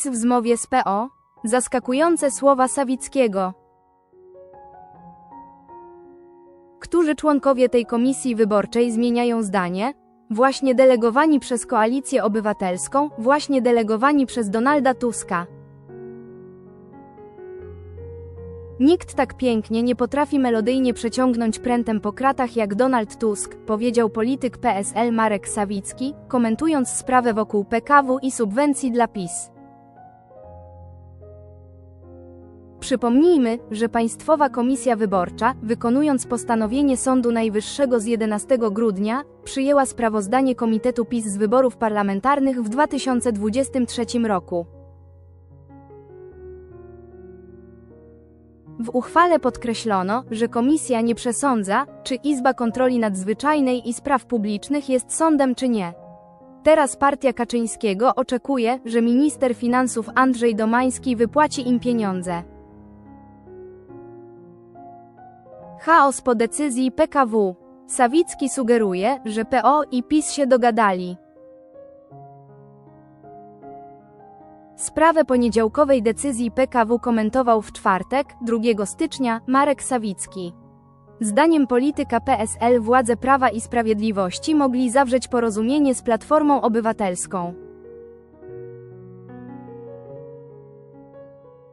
PiS w zmowie z PO? Zaskakujące słowa Sawickiego. Którzy członkowie tej komisji wyborczej zmieniają zdanie? Właśnie delegowani przez Koalicję Obywatelską, właśnie delegowani przez Donalda Tuska. Nikt tak pięknie nie potrafi melodyjnie przeciągnąć prętem po kratach jak Donald Tusk, powiedział polityk PSL Marek Sawicki, komentując sprawę wokół PKW i subwencji dla PiS. Przypomnijmy, że Państwowa Komisja Wyborcza, wykonując postanowienie Sądu Najwyższego z 11 grudnia, przyjęła sprawozdanie Komitetu PiS z wyborów parlamentarnych w 2023 roku. W uchwale podkreślono, że komisja nie przesądza, czy Izba Kontroli Nadzwyczajnej i Spraw Publicznych jest sądem czy nie. Teraz partia Kaczyńskiego oczekuje, że minister finansów Andrzej Domański wypłaci im pieniądze. Chaos po decyzji PKW. Sawicki sugeruje, że PO i PiS się dogadali. Sprawę poniedziałkowej decyzji PKW komentował w czwartek, 2 stycznia, Marek Sawicki. Zdaniem polityka PSL władze Prawa i Sprawiedliwości mogli zawrzeć porozumienie z Platformą Obywatelską.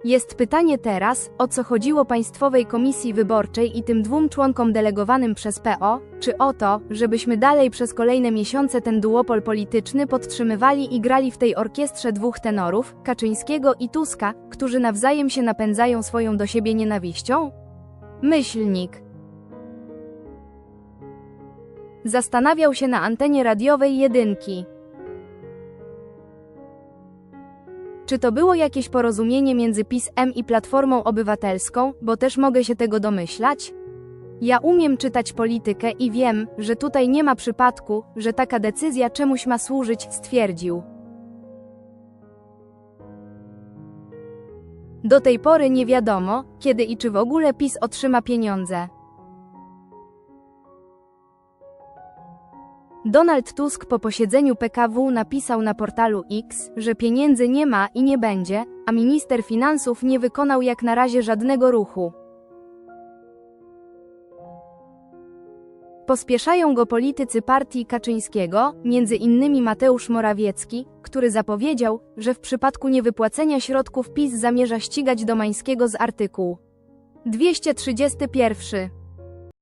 Jest pytanie teraz, o co chodziło Państwowej Komisji Wyborczej i tym dwóm członkom delegowanym przez PO, czy o to, żebyśmy dalej przez kolejne miesiące ten duopol polityczny podtrzymywali i grali w tej orkiestrze dwóch tenorów, Kaczyńskiego i Tuska, którzy nawzajem się napędzają swoją do siebie nienawiścią? Myślnik. Zastanawiał się na antenie radiowej jedynki. Czy to było jakieś porozumienie między PiS-em i Platformą Obywatelską, bo też mogę się tego domyślać? Ja umiem czytać politykę i wiem, że tutaj nie ma przypadku, że taka decyzja czemuś ma służyć, stwierdził. Do tej pory nie wiadomo, kiedy i czy w ogóle PiS otrzyma pieniądze. Donald Tusk po posiedzeniu PKW napisał na portalu X, że pieniędzy nie ma i nie będzie, a minister finansów nie wykonał jak na razie żadnego ruchu. Pospieszają go politycy partii Kaczyńskiego, między innymi Mateusz Morawiecki, który zapowiedział, że w przypadku niewypłacenia środków PiS zamierza ścigać Domańskiego z artykułu 231.